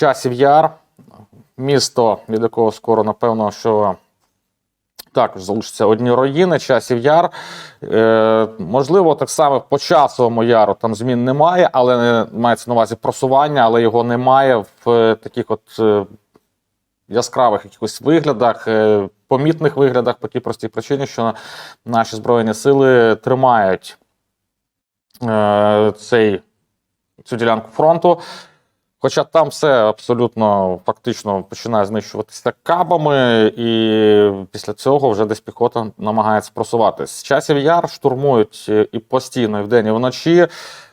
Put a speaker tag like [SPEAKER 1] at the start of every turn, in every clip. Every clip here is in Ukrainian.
[SPEAKER 1] часів яр, місто, від якого скоро, напевно, що також залишаться одні руїни, часів яр. Е, можливо, так само по часовому яру там змін немає, але е, мається на увазі просування, але його немає в е, таких от е, яскравих якихось виглядах, помітних виглядах по тій простій причині, що наші збройні сили тримають е, цей, цю ділянку фронту. Хоча там все абсолютно фактично починає знищуватися кабами, і після цього вже десь піхота намагається просуватись. Часів яр штурмують е, і постійно, і вдень, і вночі.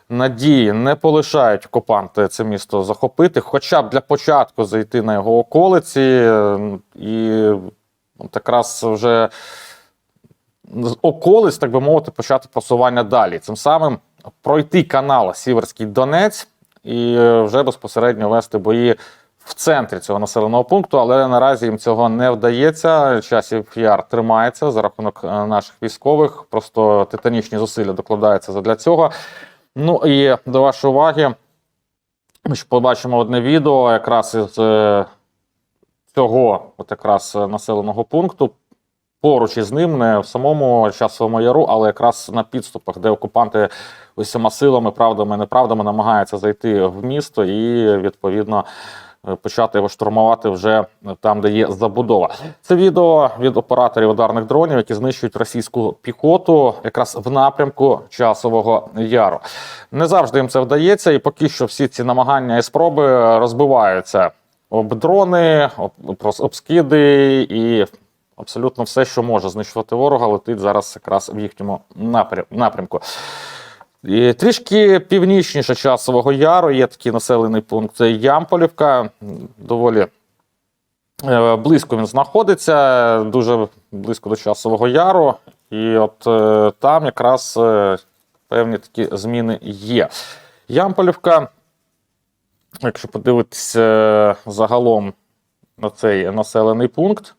[SPEAKER 1] Надії не полишають окупанти це місто захопити, хоча б для початку зайти на його околиці, і от якраз вже з околиць, так би мовити, почати просування далі. Цим самим пройти канал Сіверський Донець і е, вже безпосередньо вести бої в центрі цього населеного пункту, але наразі їм цього не вдається. Часів яр тримається за рахунок е, наших військових. Просто титанічні зусилля докладаються для цього. Ну і до вашої уваги, ми ще побачимо одне відео якраз із е, цього от якраз населеного пункту. Поруч із ним, не в самому часовому яру, але якраз на підступах, де окупанти усіма силами, правдами, неправдами намагаються зайти в місто і відповідно е, почати його штурмувати вже там, де є забудова. Це відео від операторів ударних дронів, які знищують російську піхоту, якраз в напрямку часового яру. Не завжди їм це вдається, і поки що всі ці намагання і спроби розбиваються об дрони, об, об скиди і абсолютно все, що може знищувати ворога, летить зараз якраз в їхньому напрямку. І трішки північніше часового яру є такий населений пункт Ямполівка. Доволі е, близько він знаходиться, дуже близько до часового яру. І от е, там якраз е, певні такі зміни є. Ямполівка, якщо подивитися загалом на цей населений пункт,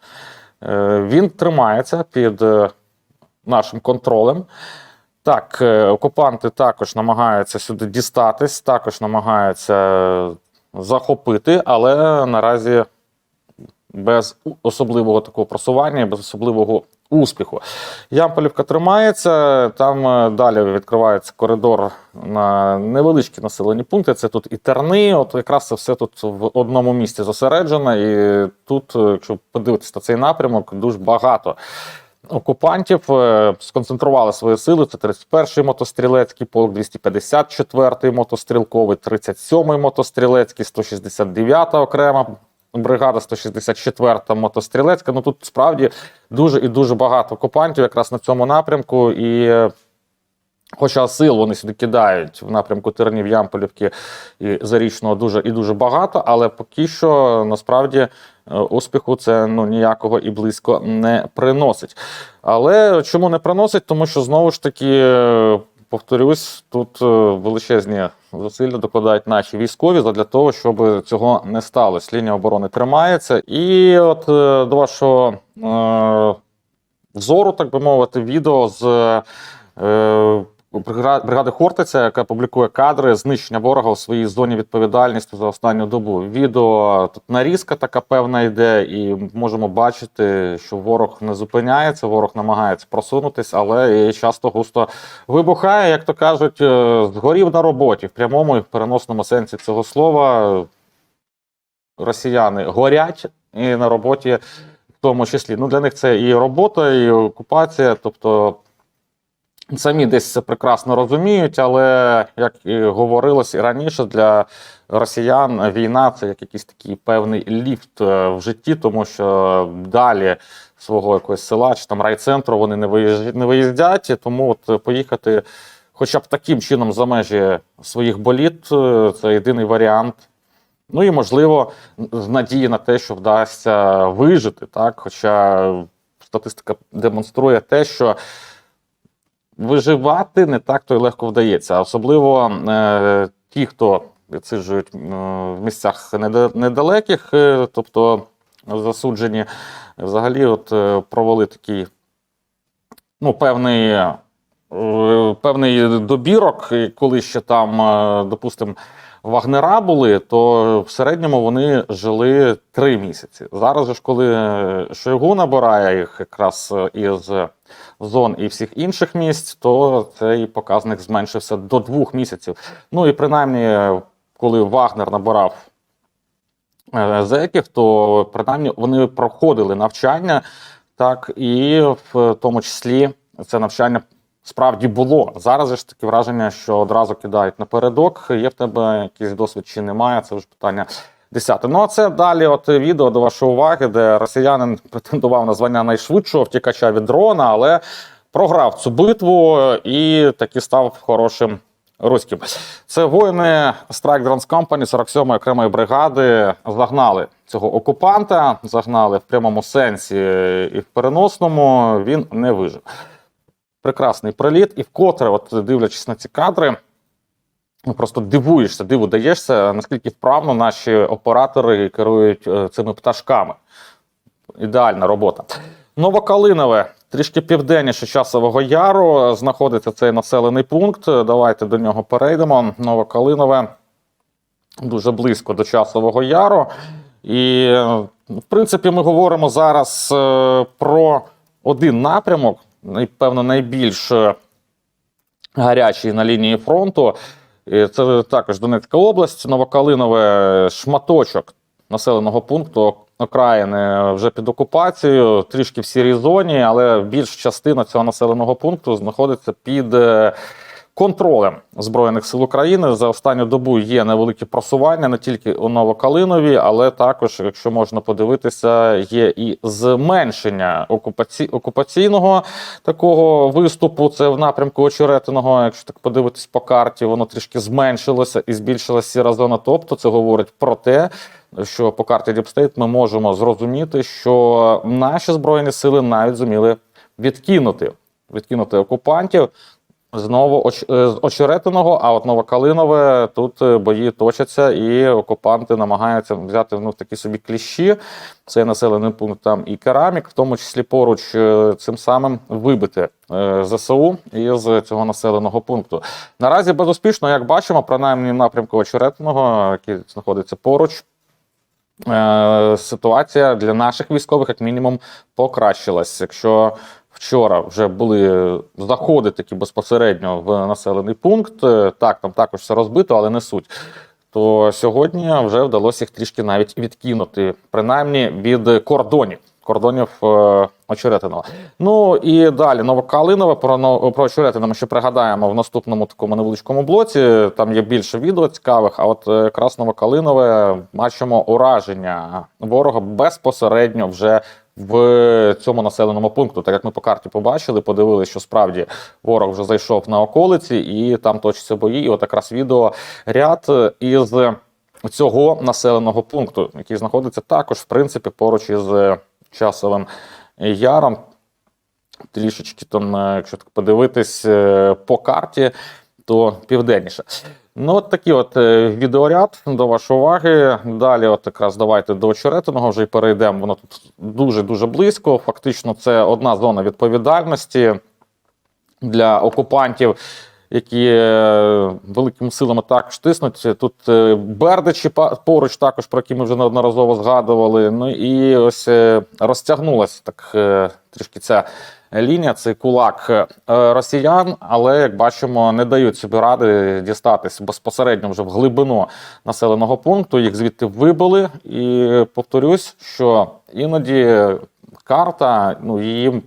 [SPEAKER 1] він тримається під е, нашим контролем. Так, е, окупанти також намагаються сюди дістатись, також намагаються захопити, але наразі без особливого такого просування, без особливого успіху. Ямполівка тримається, там е, далі відкривається коридор на невеличкі населені пункти. Це тут і терни. От якраз це все тут в одному місці зосереджено. І тут, е, якщо подивитися на цей напрямок, дуже багато окупантів е, сконцентрували свої сили. Це 31-й мотострілецький полк, 254-й мотострілковий, 37-й мотострілецький, 169-та окрема бригада, 164-та мотострілецька. Ну тут справді дуже і дуже багато окупантів якраз на цьому напрямку. І е, Хоча сил вони сюди кидають в напрямку Тернів, Ямполівки і Зарічного дуже і дуже багато, але поки що насправді е, успіху це ну ніякого і близько не приносить. Але чому не приносить? Тому що знову ж таки. Повторюсь, тут е, величезні зусилля докладають наші військові для того, щоб цього не сталося. Лінія оборони тримається. І от е, до вашого е, взору, так би мовити, відео з е, бригади Хортиця, яка публікує кадри знищення ворога у своїй зоні відповідальності за останню добу. Відео тут нарізка така певна йде, і можемо бачити, що ворог не зупиняється, ворог намагається просунутись, але і часто густо вибухає, як то кажуть, е, згорів на роботі в прямому і в переносному сенсі цього слова. Росіяни горять і на роботі в тому числі. Ну, для них це і робота, і окупація. Тобто самі десь це прекрасно розуміють, але як і говорилось і раніше, для росіян війна це як якийсь такий певний ліфт е, в житті, тому що далі свого якогось села чи там райцентру вони не не виїздять, тому от поїхати. Хоча б таким чином за межі своїх боліт е, це єдиний варіант. Ну і можливо, з надії на те, що вдасться вижити, так. Хоча статистика демонструє те, що виживати не так то й легко вдається. Особливо е, ті, хто відсиджують е, в місцях недалеких, е, тобто засуджені, взагалі, от е, провели такий ну, певний. Певний добірок, коли ще там, допустимо, вагнера були, то в середньому вони жили три місяці. Зараз ж, коли е, Шойгу набирає їх якраз е, із зон і всіх інших місць, то цей показник зменшився до двох місяців. Ну і принаймні, е, коли Вагнер набирав зеків, то принаймні вони проходили навчання, так і в тому числі це навчання справді було. Зараз ж таке враження, що одразу кидають напередок. Є в тебе якийсь досвід чи немає, це вже питання. Десяте. Ну а це далі от відео до вашої уваги, де росіянин претендував на звання найшвидшого втікача від дрона, але програв цю битву і таки став хорошим руським. Це воїни Strike Drones Company 47-ї окремої бригади загнали цього окупанта, загнали в прямому сенсі і в переносному. Він не вижив. Прекрасний приліт, і вкотре, от дивлячись на ці кадри, ну, просто дивуєшся, диву даєшся, наскільки вправно наші оператори керують е, цими пташками. Ідеальна робота. Новокалинове, трішки південніше часового яру, знаходиться цей населений пункт. Давайте до нього перейдемо. Новокалинове дуже близько до часового яру. І, е, в принципі, ми говоримо зараз е, про один напрямок, напевно, найбільш е, гарячий на лінії фронту. Це також Донецька область, Новокалинове шматочок населеного пункту окраїни вже під окупацією, трішки в сірій зоні, але більш частина цього населеного пункту знаходиться під е, контролем Збройних сил України. За останню добу є невеликі просування не тільки у Новокалинові, але також, якщо можна подивитися, є і зменшення окупаці... окупаційного такого виступу. Це в напрямку очеретиного. Якщо так подивитись по карті, воно трішки зменшилося і збільшилася сіра зона. Тобто це говорить про те, що по карті Діпстейт ми можемо зрозуміти, що наші збройні сили навіть зуміли відкинути, відкинути окупантів. Знову е, з очеретиного, а от Новокалинове тут е, бої точаться, і окупанти намагаються взяти ну, такі собі кліщі. Цей населений пункт там і керамік, в тому числі поруч е, цим самим вибити ЗСУ із цього населеного пункту. Наразі безуспішно, як бачимо, принаймні в напрямку очеретиного, який знаходиться поруч. Ситуація для наших військових, як мінімум, покращилась. Якщо вчора вже були заходи такі безпосередньо в населений пункт, е, так, там також все розбито, але не суть. То сьогодні вже вдалося їх трішки навіть відкинути, принаймні від кордонів. Кордонів е, Очеретиного. Ну і далі Новокалинове про про Очеретино ми ще пригадаємо в наступному такому невеличкому блоці. Там є більше відео цікавих. А от е, якраз Новокалинове бачимо ураження ворога безпосередньо вже в цьому населеному пункту. Так як ми по карті побачили, подивилися, що справді ворог вже зайшов на околиці, і там точаться бої. І от якраз відео ряд із цього населеного пункту, який знаходиться також, в принципі, поруч із е, часовим яром. Трішечки там, е, якщо так подивитись е, по карті, то південніше. Ну, от такий от е, відеоряд до вашої уваги. Далі, от якраз давайте до очеретиного вже й перейдемо. Воно тут дуже-дуже близько. Фактично, це одна зона відповідальності для окупантів, які е, великими силами також тиснуть. Тут е, Бердичі поруч, також про які ми вже неодноразово згадували. Ну і ось е, розтягнулася так трішки ця лінія, цей кулак росіян, але як бачимо, не дають собі ради дістатись безпосередньо вже в глибину населеного пункту. Їх звідти вибили. І повторюсь, що іноді карта, ну її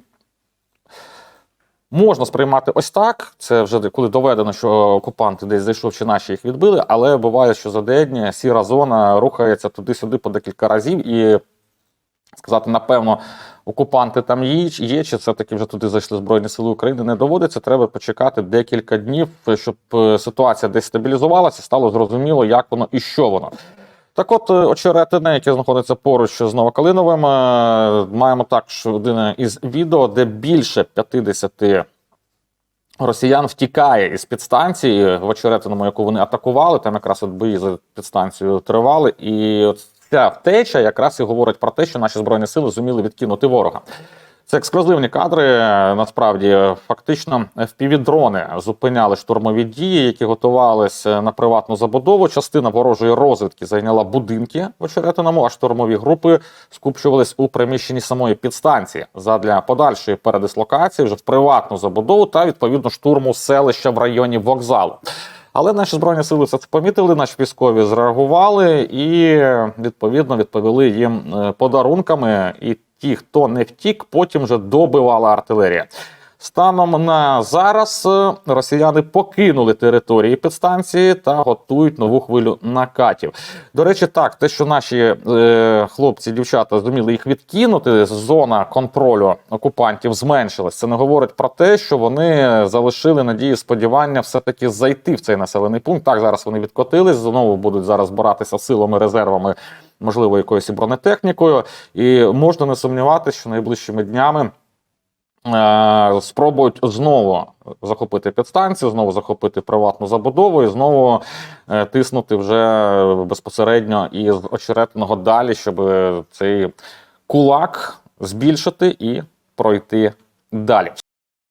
[SPEAKER 1] Можна сприймати ось так. Це вже коли доведено, що окупанти десь зайшов, чи наші їх відбили. Але буває, що за день сіра зона рухається туди-сюди по декілька разів, і сказати, напевно, окупанти там є, чи це таки вже туди зайшли Збройні Сили України, не доводиться. Треба почекати декілька днів, щоб е, ситуація десь стабілізувалася, стало зрозуміло, як воно і що воно. Так от, е, очеретине, яке знаходиться поруч з Новокалиновим, е, маємо також один із відео, де більше 50 росіян втікає із підстанції в очеретиному, яку вони атакували. Там якраз от бої за підстанцією тривали. І от ця втеча якраз і говорить про те, що наші збройні сили зуміли відкинути ворога. Це ексклюзивні кадри. Насправді, фактично, впівдрони зупиняли штурмові дії, які готувалися на приватну забудову. Частина ворожої розвідки зайняла будинки в Очеретиному, а штурмові групи скупчувались у приміщенні самої підстанції задля подальшої передислокації вже в приватну забудову та відповідно штурму селища в районі вокзалу. Але наші збройні сили це помітили, наші військові зреагували і відповідно відповіли їм е, подарунками. І ті, хто не втік, потім вже добивала артилерія. Станом на зараз е, росіяни покинули території підстанції та готують нову хвилю накатів. До речі, так, те, що наші е, хлопці, дівчата зуміли їх відкинути, зона контролю окупантів зменшилась. Це не говорить про те, що вони залишили надії, сподівання все-таки зайти в цей населений пункт. Так, зараз вони відкотились, знову будуть зараз збиратися силами, резервами, можливо, якоюсь і бронетехнікою. І можна не сумніватися, що найближчими днями. Е, Спробують знову захопити підстанцію, знову захопити приватну забудову і знову е, тиснути вже безпосередньо із очеретного далі, щоб цей кулак збільшити і пройти далі.